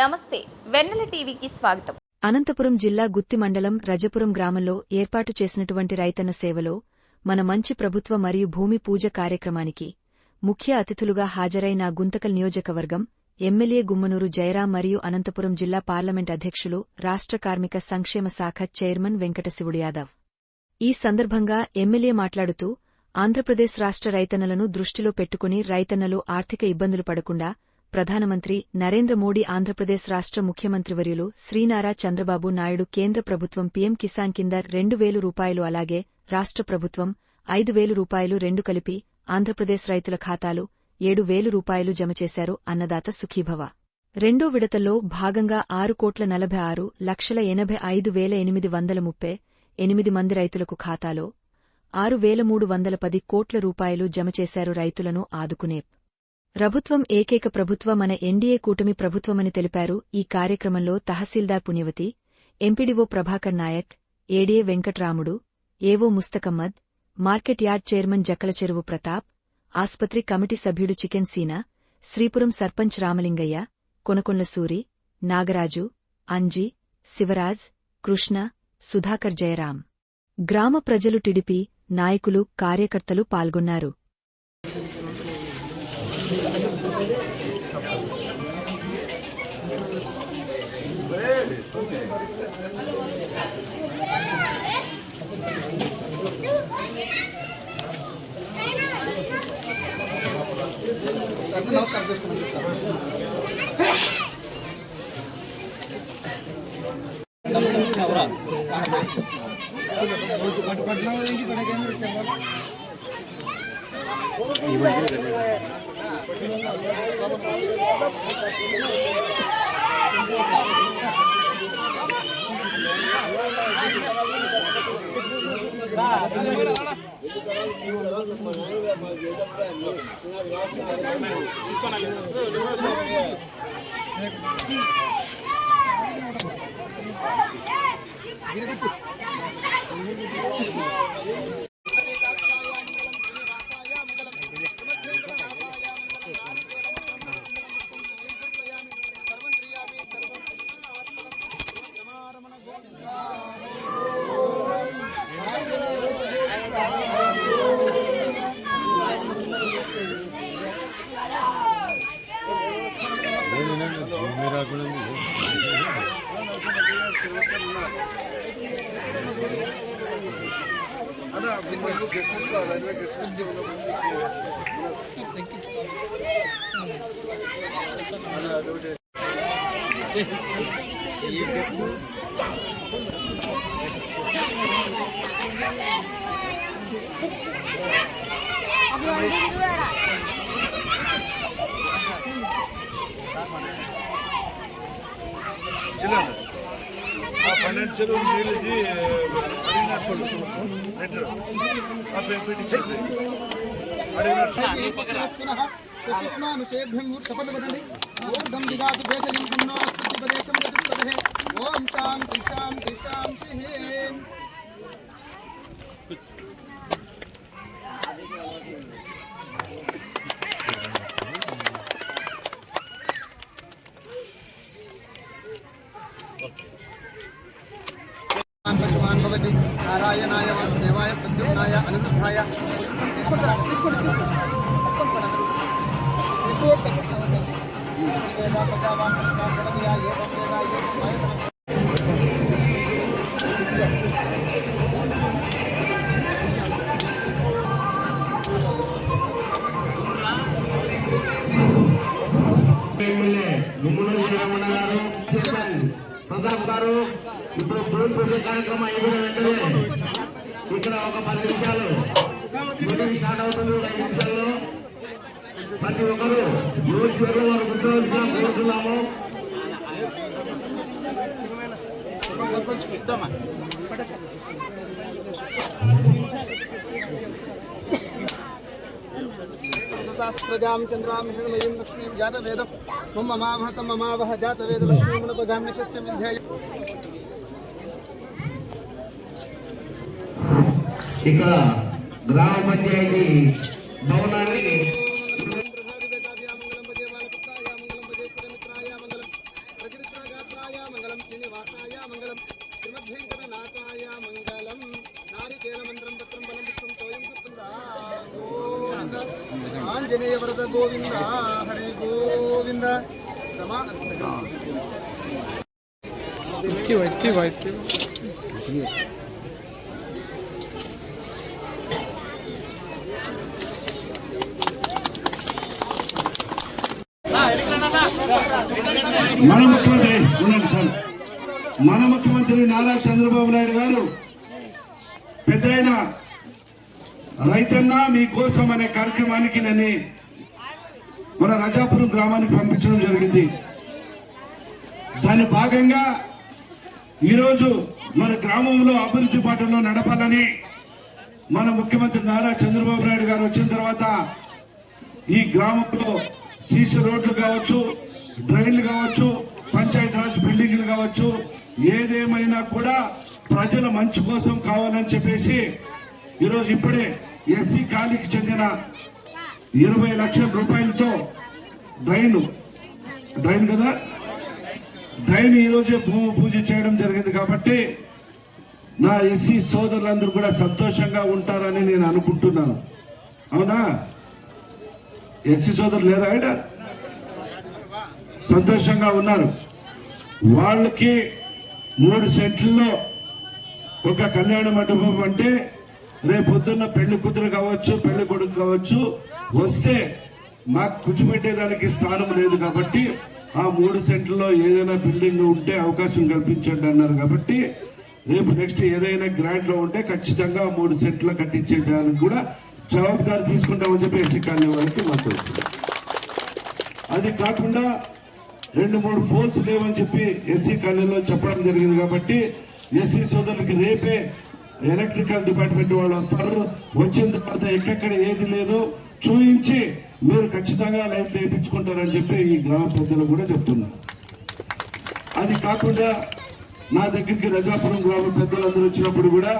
నమస్తే వెన్నెల టీవీకి స్వాగతం. అనంతపురం జిల్లా గుత్తి మండలం రజపురం గ్రామంలో ఏర్పాటు చేసినటువంటి రైతన్న సేవలో మన మంచి ప్రభుత్వ మరియు భూమి పూజ కార్యక్రమానికి ముఖ్య అతిథులుగా హాజరైన గుంతకల్ నియోజకవర్గం ఎమ్మెల్యే గుమ్మనూరు జయరాం మరియు అనంతపురం జిల్లా పార్లమెంట్ అధ్యక్షులు రాష్ట్ర కార్మిక సంక్షేమ శాఖ చైర్మన్ వెంకటశివుడు యాదవ్. ఈ సందర్భంగా ఎమ్మెల్యే మాట్లాడుతూ ఆంధ్రప్రదేశ్ రాష్ట్ర రైతన్నలను దృష్టిలో పెట్టుకుని రైతన్నలు ఆర్థిక ఇబ్బందులు పడకుండా ప్రధానమంత్రి నరేంద్ర మోడీ ఆంధ్రప్రదేశ్ రాష్ట్ర ముఖ్యమంత్రివర్యులు శ్రీనారా చంద్రబాబు నాయుడు కేంద్ర ప్రభుత్వం పీఎం కిసాన్ కింద రెండు వేలు రూపాయలు అలాగే రాష్ట్ర ప్రభుత్వం ఐదు వేలు రూపాయలు రెండు కలిపి ఆంధ్రప్రదేశ్ రైతుల ఖాతాలు ఏడు వేలు రూపాయలు జమచేశారు అన్నదాత సుఖీభవ. రెండో విడతల్లో భాగంగా ఆరు కోట్ల నలభై ఆరు లక్షల ఎనభై ఐదు వేల ఎనిమిది వందల ముప్పై ఎనిమిది మంది రైతులకు ఖాతాలో ఆరు వేల మూడు వందల పది కోట్ల రూపాయలు జమ చేశారు రైతులను ఆదుకునే ప్రభుత్వం ఏకైక ప్రభుత్వ మన ఎన్డీఏ కూటమి ప్రభుత్వమని తెలిపారు ఈ కార్యక్రమంలో tahsildar Punyavathi MPDO Prabhakar Naik ADA Venkatramudu AO Mushtaq Ahmad market yard chairman Jakkala Cheruvu Pratap ఆస్పత్రి కమిటీ సభ్యుడు చికెన్ సీనా శ్రీపురం సర్పంచ్ రామలింగయ్య కొనకొండ్ల సూరి నాగరాజు అంజీ శివరాజ్ కృష్ణ సుధాకర్ జయరాం. గ్రామ ప్రజలు టిడిపి నాయకులు కార్యకర్తలు పాల్గొన్నారు. నమస్కారం చేసుకోమని చెప్తాను తీసుకోనాలి பன்னெண்டு செலவு எழுதி பதினாறு சொல்லு சொல்லுவோம் அப்போ எப்படி यशस्मा नुषेभ्यं सपदवदने ॐ दं दिगातु देशलिं पुन्नो प्रदेशं चतुष्पदहे ॐ शां तिष्ठां तिष्ठां सिंहें पशुमान् भवति నారాయణాయ వాసుదేవాయ ప్రద్యుమ్నాయ అనిరుద్ధాయ తీసుకుంటారా తీసుకోండి తీసుకోండి పట్టుకోండి అందరూ. ఎక్కువ పట్టుకోండి. వేద ప్రజావాన్ కృష్ణ గణనీయ ఏవం వేద ఏవం వాయుః. ఎమ్మెల్యే గుమ్మడి వీరమణ గారు చేతన్ ప్రతాప్ గారు ఇప్పుడు భూమి పూజ కార్యక్రమం అయిపోయిన వెంటనే ఇక్కడ ఒక పది నిమిషాలు మీటింగ్ స్టార్ట్ అవుతుంది ఒక ఐదు నిమిషాల్లో. ప్రతి ఒక్కరు ఎవరి చివరిలో వారు కూర్చోవలసిన కోరుతున్నాము సదాస్రజాం చంద్రాం హిరణమయీం లక్ష్మీం జాతవేదం. మమ మమావహత మమావహ జాతవేద లక్ష్మీమునపగాం నిశస్య ఇక గ్రామ పంచాయతీ భవనాన్ని ఆంజనేయ వరద గోవింద హరి గోవింద వచ్చి వచ్చి వచ్చి మన ముఖ్యమంత్రి ఉండండి సార్ మన ముఖ్యమంత్రి నారా చంద్రబాబు నాయుడు గారు పెద్ద రైతన్న మీకోసం అనే కార్యక్రమానికి నన్ను మన రజాపురం గ్రామానికి పంపించడం జరిగింది. దాని భాగంగా ఈరోజు మన గ్రామంలో అభివృద్ధి బాటలో నడపాలని మన ముఖ్యమంత్రి నారా చంద్రబాబు నాయుడు గారు వచ్చిన తర్వాత ఈ గ్రామంలో సీసీ రోడ్లు కావచ్చు డ్రైన్లు కావచ్చు పంచాయతీ రాజ్ బిల్డింగ్లు కావచ్చు ఏదేమైనా కూడా ప్రజల మంచి కోసం కావాలని చెప్పేసి ఈరోజు ఇప్పుడే ఎస్సీ ఖాళీకి చెందిన ఇరవై లక్షల రూపాయలతో డ్రైన్ డ్రైన్ కదా? డ్రైన్ ఈరోజే భూమి పూజ చేయడం జరిగింది కాబట్టి నా ఎస్సీ సోదరులందరూ కూడా సంతోషంగా ఉంటారని నేను అనుకుంటున్నాను. అవునా? ఎస్సీ సోదరులు లేరా ఆయన? సంతోషంగా ఉన్నారు. వాళ్ళకి మూడు సెంట్లలో ఒక కళ్యాణ మండపం అంటే రేపు పొద్దున్న పెళ్ళి కూతురు కావచ్చు పెళ్ళి కొడుకు కావచ్చు వస్తే మాకు కూర్చోబెట్టేదానికి స్థానం లేదు కాబట్టి ఆ మూడు సెంట్లలో ఏదైనా బిల్డింగ్ ఉంటే అవకాశం కల్పించండి అన్నారు కాబట్టి రేపు నెక్స్ట్ ఏదైనా గ్రాంట్లో ఉంటే ఖచ్చితంగా మూడు సెంట్లో కట్టించేదానికి కూడా జవాబుదారి తీసుకుంటామని చెప్పి ఎస్సీ కాలనీ వాళ్ళకి మాకు అది కాకుండా రెండు మూడు ఫోన్స్ లేవని చెప్పి ఎస్సీ కాలనీలో చెప్పడం జరిగింది కాబట్టి ఎస్సీ సోదరులకి రేపే ఎలక్ట్రికల్ డిపార్ట్మెంట్ వాళ్ళు వస్తారు. వచ్చిన తర్వాత ఎక్కడెక్కడ ఏది లేదో చూయించి మీరు ఖచ్చితంగా లైట్లు వేయించుకుంటారని చెప్పి ఈ గ్రామ పెద్దలు కూడా చెప్తున్నారు. అది కాకుండా నా దగ్గరికి రజాపురం గ్రామ పెద్దలందరూ వచ్చినప్పుడు కూడా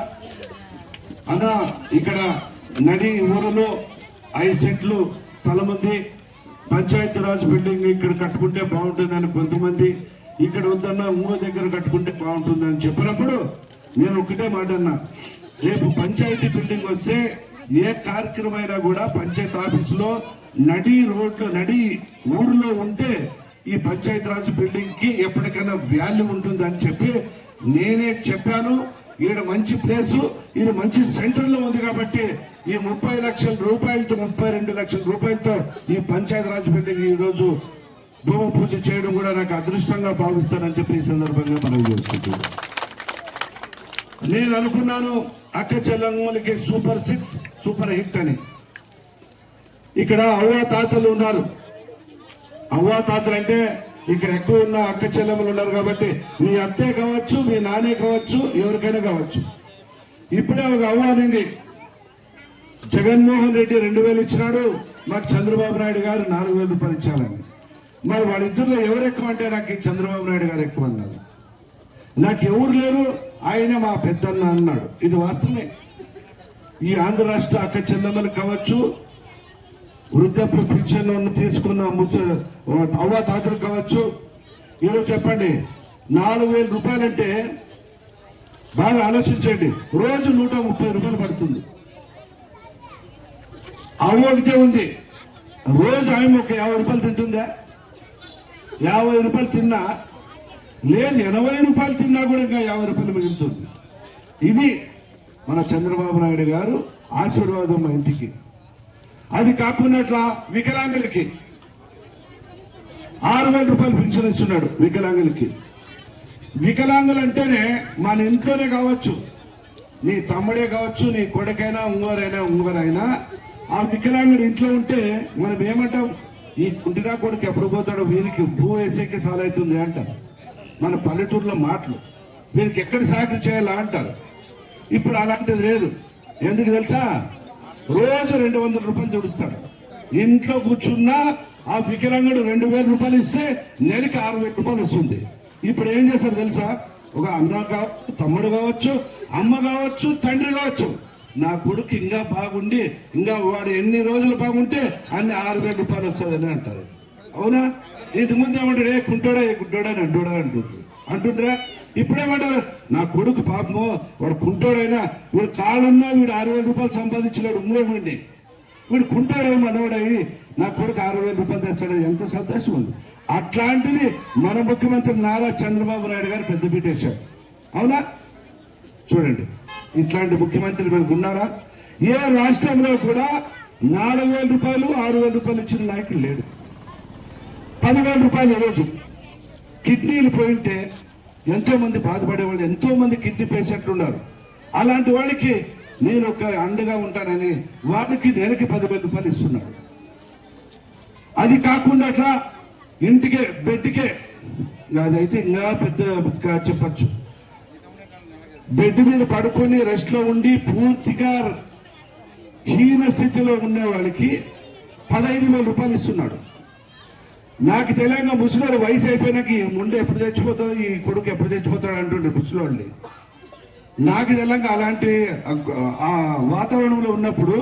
అన్నా ఇక్కడ నడి ఊరిలో ఐదు సెంట్లు స్థలం ఉంది. పంచాయతీరాజ్ బిల్డింగ్ ఇక్కడ కట్టుకుంటే బాగుంటుందని కొంతమంది ఇక్కడ వద్దన్న ఇంకో దగ్గర కట్టుకుంటే బాగుంటుందని చెప్పినప్పుడు నేను ఒకటే మాట అన్నా. రేపు పంచాయతీ బిల్డింగ్ వస్తే ఏ కార్యక్రమం కూడా పంచాయతీ ఆఫీసులో నడి రోడ్లు నడి ఊర్లో ఉంటే ఈ పంచాయతీ బిల్డింగ్కి బిల్డింగ్ ఎప్పటికైనా వాల్యూ ఉంటుందని చెప్పి నేనే చెప్పాను. ఈడ మంచి ప్లేసు ఇది మంచి సెంటర్లో ఉంది కాబట్టి ఈ ముప్పై లక్షల రూపాయలతో ముప్పై రెండు లక్షల రూపాయలతో ఈ పంచాయతీ రాజ్ బిల్డింగ్ ఈ రోజు భూమి పూజ చేయడం కూడా నాకు అదృష్టంగా భావిస్తానని చెప్పి ఈ సందర్భంగా మనం చేసుకుంటున్నాం నేను అనుకున్నాను అక్క చెల్లమ్మలకి సూపర్ సిక్స్ సూపర్ హిట్ అని. ఇక్కడ అవ్వ తాతలు ఉన్నారు. అవ్వ తాతలు అంటే ఇక్కడ ఎక్కువ ఉన్న అక్క చెల్లెమ్మలు ఉన్నారు కాబట్టి మీ అత్తే కావచ్చు మీ నానే కావచ్చు ఎవరికైనా కావచ్చు. ఇప్పుడే ఒక అవ్వ అనేది. జగన్మోహన్ రెడ్డి రెండు వేలు ఇచ్చినాడు మాకు చంద్రబాబు నాయుడు గారు నాలుగు వేల రూపాయలు ఇచ్చారని మరి వాళ్ళిద్దరిలో ఎవరు ఎక్కువ అంటే నాకు ఈ చంద్రబాబు నాయుడు గారు ఎక్కువ అన్నారు. నాకు ఎవరు లేరు ఆయన మా పెద్దన్న అన్నాడు. ఇది వాస్తవమే. ఈ ఆంధ్ర రాష్ట్ర అక్క చెల్లెమ్మలు కావచ్చు వృద్ధాప్య పింఛన్ తీసుకున్న ముస అవ్వ తాతలు కావచ్చు. ఈరోజు చెప్పండి నాలుగు వేల రూపాయలంటే బాగా ఆలోచించండి. రోజు నూట ముప్పై రూపాయలు పడుతుంది. అవ్వ ఉంది. రోజు ఆమె ఒక యాభై రూపాయలు తింటుందా? యాభై రూపాయలు తిన్నా? లేదు ఎనభై రూపాయలు తిన్నా కూడా ఇంకా యాభై రూపాయలు మిగులుతుంది. ఇది మన చంద్రబాబు నాయుడు గారు ఆశీర్వాదం మా ఇంటికి. అది కాకుండా వికలాంగులకి ఆరు వేల రూపాయలు పెన్షన్ ఇస్తున్నాడు వికలాంగులకి. వికలాంగులు అంటేనే మన ఇంట్లోనే కావచ్చు. నీ తమ్ముడే కావచ్చు నీ కొడుకైనా ఉంగరైనా ఉంగరైనా ఆ వికలాంగుడు ఇంట్లో ఉంటే మనం ఏమంటాం? ఈ కుంటినా కొడుకు ఎప్పుడు పోతాడో వీరికి భూ వేసేకి సాలవుతుంది అంటారు. మన పల్లెటూరులో మాటలు. వీరికి ఎక్కడ సాగు చేయాలా అంటారు. ఇప్పుడు అలాంటిది లేదు. ఎందుకు తెలుసా? రోజు రెండు వందల రూపాయలు తుడుస్తాడు ఇంట్లో కూర్చున్నా ఆ వికలాంగుడు రెండు వేల రూపాయలు ఇస్తే నెలకి ఆరు వేల రూపాయలు వస్తుంది. ఇప్పుడు ఏం చేస్తారు తెలుసా? ఒక అన్న కావచ్చు తమ్ముడు కావచ్చు అమ్మ కావచ్చు తండ్రి కావచ్చు. నా కొడుకు ఇంకా బాగుండి ఇంకా వాడు ఎన్ని రోజులు బాగుంటే అన్ని ఆరు వేల రూపాయలు వస్తుందని అంటారు. అవునా? ఇది ముందు ఏమంటాడు ఏ కుంటోడా ఏ గుడ్డోడా అని అంటోడా అంటుంది అంటుండ్రా. ఇప్పుడేమంటారు నా కొడుకు పాపము వాడు కుంటోడైనా వీడు కాళ్ళున్నా వీడు ఆరు వేల రూపాయలు సంపాదించినాడు మూడవండి వీడు కుంటాడే మనోడై నా కొడుకు ఆరు వేల రూపాయలు తెస్తాడు ఎంత సంతోషం ఉంది. అట్లాంటిది మన ముఖ్యమంత్రి నారా చంద్రబాబు నాయుడు గారు పెద్ద పీటేశాడు అవునా? చూడండి. ఇట్లాంటి ముఖ్యమంత్రి మనకు ఉన్నారా? ఏ రాష్ట్రంలో కూడా నాలుగు వేల రూపాయలు ఆరు వేల రూపాయలు ఇచ్చిన నాయకుడు లేడు. పదివేల రూపాయలు రోజు. కిడ్నీలు పోయింటే ఎంతో మంది బాధపడేవాళ్ళు ఎంతో మంది కిడ్నీ పేషెంట్లు ఉన్నారు. అలాంటి వాళ్ళకి నేను ఒక అండగా ఉంటానని వాళ్ళకి నెలకి పదివేల రూపాయలు ఇస్తున్నాడు. అది కాకుండా అట్లా ఇంటికే బెడ్కే అదైతే ఇంకా పెద్ద చెప్పచ్చు. బెడ్ మీద పడుకొని రెస్ట్లో ఉండి పూర్తిగా హీన స్థితిలో ఉండే వాళ్ళకి పదహైదు వేల రూపాయలు ఇస్తున్నాడు. నాకు తెలియక ముసలోడు వయసు అయిపోయినాక ఈ ముందు ఎప్పుడు చచ్చిపోతాడు ఈ కొడుకు ఎప్పుడు చచ్చిపోతాడు అంటుండే ముసలోళ్ళని నాకు తెలియక అలాంటి ఆ వాతావరణంలో ఉన్నప్పుడు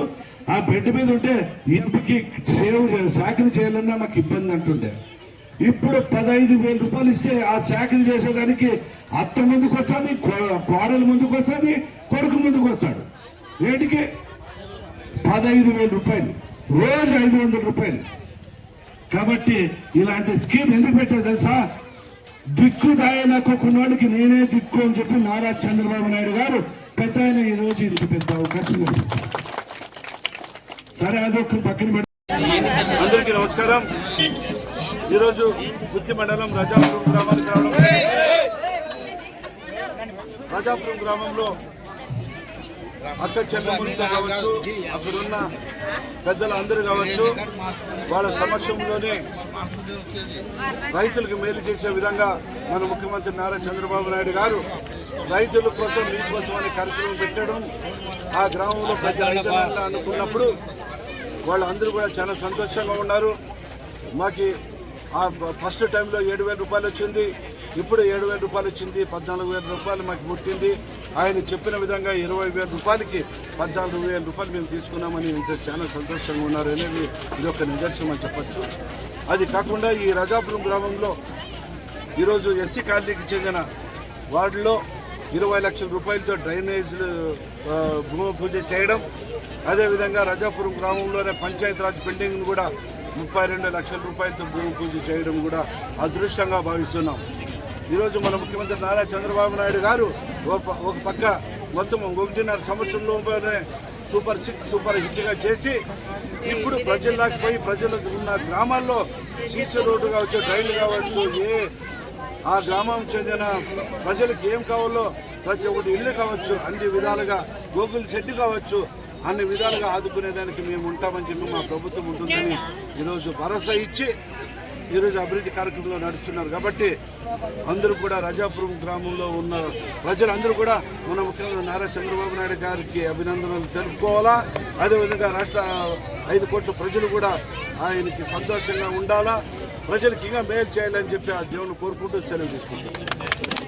ఆ బెడ్ మీద ఉంటే ఇంటికి సేవ చే- సాకిరి చేయాలన్నా మాకు ఇబ్బంది అంటుండే. ఇప్పుడు పదహైదు వేల రూపాయలు ఇస్తే ఆ చాకరీ చేసేదానికి అత్త ముందుకు వస్తుంది కోడలు ముందుకు వస్తుంది కొడుకు ముందుకు వస్తాడు. వేటికి పదహైదు వేల రూపాయలు. రోజు ఐదు వందల రూపాయలు. కాబట్టి ఇలాంటి స్కీమ్ ఎందుకు పెట్టారు తెలుసా? దిక్కు దాయలేకోకున్న వాళ్ళకి నేనే దిక్కు అని చెప్పి నారా చంద్రబాబు నాయుడు గారు పెద్ద ఆయన ఈ రోజు ఇంత పెద్ద అవకాశం సరే అదొక పక్కన పెట్టి అందరికీ నమస్కారం. ఈరోజు గుత్తి మండలం రాజాపురం గ్రామానికి రావడం రాజాపురం గ్రామంలో అక్క చెల్లెమ్మలతో కావచ్చు అక్కడున్న పెద్దలు అందరూ కావచ్చు వాళ్ళ సమక్షంలోనే రైతులకు మేలు చేసే విధంగా మన ముఖ్యమంత్రి నారా చంద్రబాబు నాయుడు గారు రైతుల కోసం మీకోసం అనే కార్యక్రమం పెట్టడం ఆ గ్రామంలో ప్రతి రైతులంతా అనుకున్నప్పుడు వాళ్ళందరూ కూడా చాలా సంతోషంగా ఉన్నారు. మాకు ఫస్ట్ టైంలో ఏడు వేల రూపాయలు వచ్చింది ఇప్పుడు ఏడు వేల రూపాయలు వచ్చింది పద్నాలుగు వేల రూపాయలు మాకు ముట్టింది ఆయన చెప్పిన విధంగా ఇరవై వేల రూపాయలకి పద్నాలుగు వేల రూపాయలు మేము తీసుకున్నామని ఇంత చాలా సంతోషంగా ఉన్నారు అనేది ఇది ఒక నిదర్శనం అని చెప్పచ్చు. అది కాకుండా ఈ రజాపురం గ్రామంలో ఈరోజు ఎస్సీ కాలనీకి చెందిన వార్డులో ఇరవై లక్షల రూపాయలతో డ్రైనేజీలు భూమి పూజ చేయడం అదేవిధంగా రజాపురం గ్రామంలోనే పంచాయతీరాజ్ బిల్డింగ్ను కూడా ముప్పై రెండు లక్షల రూపాయలతో భూమి పూజ చేయడం కూడా అదృష్టంగా భావిస్తున్నాం. ఈరోజు మన ముఖ్యమంత్రి నారా చంద్రబాబు నాయుడు గారు ఒక ఒక పక్క మొత్తం ఒకటిన్నర సంవత్సరంలోనే సూపర్ సిక్స్ సూపర్ హిట్గా చేసి ఇప్పుడు ప్రజల్లోకి పోయి ప్రజలకు ఉన్న గ్రామాల్లో సీసీ రోడ్డు కావచ్చు రైలు కావచ్చు ఏ ఆ గ్రామం చెందిన ప్రజలకు ఏం కావాలో ప్రతి ఒక్కటి ఇల్లు కావచ్చు అన్ని విధాలుగా గోగుల్ షెడ్ కావచ్చు అన్ని విధాలుగా ఆదుకునేదానికి మేము ఉంటామని చెప్పి మా ప్రభుత్వం ఉంటుందని ఈరోజు భరోసా ఇచ్చి ఈరోజు అభివృద్ధి కార్యక్రమంలో నడుస్తున్నారు. కాబట్టి అందరూ కూడా రజాపురం గ్రామంలో ఉన్న ప్రజలందరూ కూడా మన ముఖ్యమంత్రి నారా చంద్రబాబు నాయుడు గారికి అభినందనలు తెలుపుకోవాలా? అదేవిధంగా రాష్ట్ర ఐదు కోట్ల ప్రజలు కూడా ఆయనకి సంతోషంగా ఉండాలా? ప్రజలకు ఇంకా మేలు చేయాలని చెప్పి ఆ దేవుని కోరుకుంటూ సెలవు తీసుకుంటాం